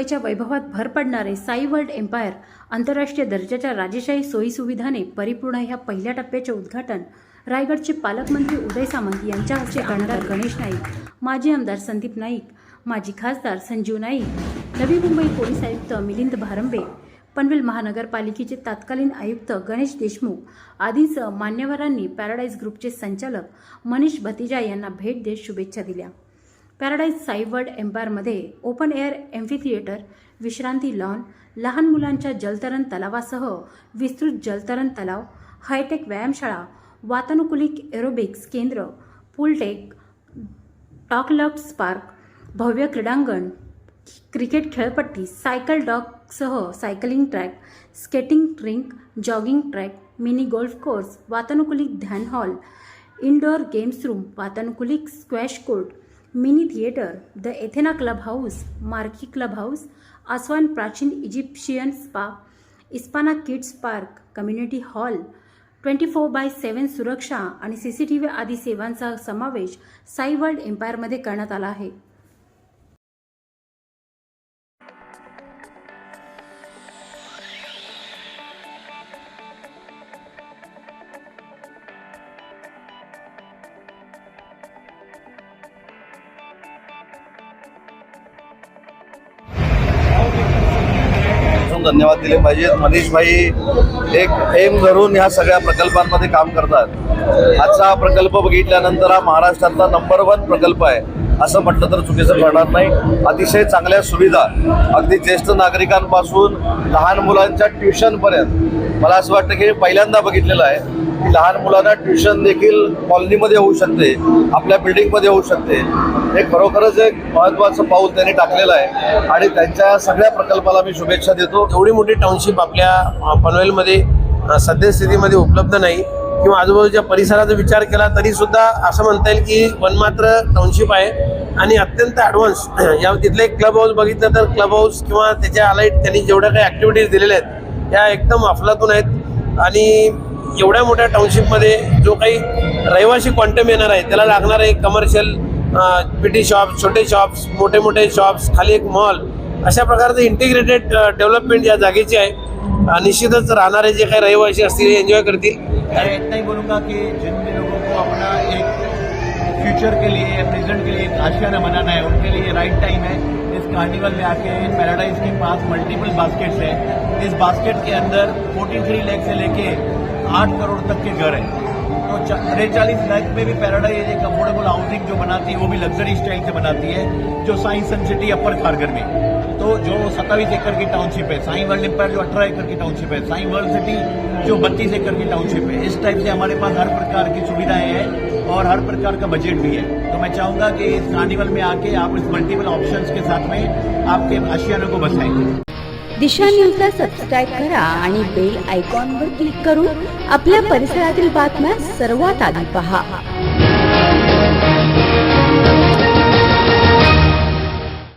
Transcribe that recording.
मुंबईच्या वैभवात भर पडणारे साई वर्ल्ड एम्पायर आंतरराष्ट्रीय दर्जाच्या राजेशाही सोयीसुविधाने परिपूर्ण ह्या पहिल्या टप्प्याचे उद्घाटन रायगडचे पालकमंत्री उदय सामंत यांच्या हस्ते आमदार गणेश नाईक माजी आमदार संदीप नाईक माजी खासदार संजीव नाईक नवी मुंबई पोलीस आयुक्त मिलिंद भारंबे पनवेल महानगरपालिकेचे तत्कालीन आयुक्त गणेश देशमुख आदींसह मान्यवरांनी पॅराडाईज ग्रुपचे संचालक मनीष भतिजा यांना भेट देत शुभेच्छा दिल्या. पॅराडाईज साई एम्पायरमध्ये ओपन एअर एम्फी थिएटर विश्रांती लॉन लहान मुलांच्या जलतरण तलावासह विस्तृत जलतरण तलाव हायटेक व्यायामशाळा वातानुकूलित एरोबिक्स केंद्र पूलटेक टॉकलब्स पार्क भव्य क्रीडांगण क्रिकेट खेळपट्टी cycle डॉकसह cycling track skating rink jogging track mini golf course वातानुकूलित ध्यान हॉल इनडोअर गेम्स रूम वातानुकूलित squash court mini theatre the Athena club house marquee club house Aswan प्राचीन Egyptian spa Espana kids park community hall twenty four by seven सुरक्षा आणि C C T V आदी सेवांचा समावेश Sai world एम्पायरमध्ये करण्यात आला आहे. म्हणून धन्यवाद दिले पाहिजेत. मनीषभाई एक एम धरून ह्या सगळ्या प्रकल्पांमध्ये काम करतात. आजचा हा प्रकल्प बघितल्यानंतर हा महाराष्ट्रातला नंबर वन प्रकल्प आहे. असं म्हटलं तर चुकीचं ठरणार नाही. अतिशय चांगल्या सुविधा. अगदी ज्येष्ठ नागरिकांपासून लहान मुलांच्या ट्युशनपर्यंत मला असं वाटतं की पहिल्यांदा बघितलेलं आहे. की लहान मुलांना ट्युशन देखील कॉलनीमध्ये होऊ शकते आपल्या बिल्डिंगमध्ये होऊ शकते. हे खरोखरच एक महत्त्वाचं पाऊल त्यांनी टाकलेलं आहे आणि त्यांच्या सगळ्या प्रकल्पाला मी शुभेच्छा देतो. एवढी मोठी टाउनशिप आपल्या पनवेलमध्ये सद्यस्थितीमध्ये उपलब्ध नाही किंवा आजूबाजूच्या परिसराचा विचार केला तरी सुद्धा असं म्हणता येईल की वनमात्र टाउनशिप आहे आणि अत्यंत ॲडव्हान्स या तिथले क्लब हाऊस बघितलं तर क्लब हाऊस किंवा त्याच्या अलाईट त्यांनी जेवढ्या काही ॲक्टिव्हिटीज दिलेल्या आहेत त्या एकदम अफलातून आहेत. आणि एवढ्या मोठ्या टाउनशिपमध्ये जो काही रहिवासी क्वांटम येणार आहे त्याला लागणार आहे कमर्शियल पिटी शॉप्स छोटे शॉप्स मोठे मोठे शॉप्स खाली एक मॉल अशा प्रकारचं इंटिग्रेटेड डेव्हलपमेंट या जागेची आहे. निश्चितच राहणारे जे काही रहिवासी असतील एन्जॉय करतील. मैं एक फ्यूचर के लिए प्रेझेंट प्रेजेंट के लिए आशियाना बनाना है उनके लिए राइट टाइम है इस कार्निवल में आके पैराडाइज के पास मल्टीपल बास्केट्स है इस बास्केट के अंदर 43 थ्री लैख से लेके 8 करोड़ तक के घर हैं। तो चालीस लाख में भी पैराडाइज एक अफोर्डेबल हाउसिंग जो बनाती है, वो भी लग्जरी स्टाइल से बनाती है, जो science Sun City Upper Kharghar में। तो जो सत्ताईस एकड़ की टाउनशिप है, साई वर्ल्ड एम्पायर जो अठारह एकड़ की टाउनशिप है, साई वर्ल्ड सिटी जो बत्तीस एकड़ की टाउनशिप है, इस टाइप से हमारे पास हर प्रकार की सुविधाएँ हैं और हर प्रकार का बजट भी है। तो मैं चाहूँगा कि इस कार्निवल में आके आप इस मल्टीपल ऑप्शंस के साथ में आपके आशियानों को बसाएँ। दिशा न्यूजला सबस्क्राईब करा आणि बेल आयकॉनवर क्लिक करून आपल्या परिसरातील बातम्या सर्वात आधी पहा.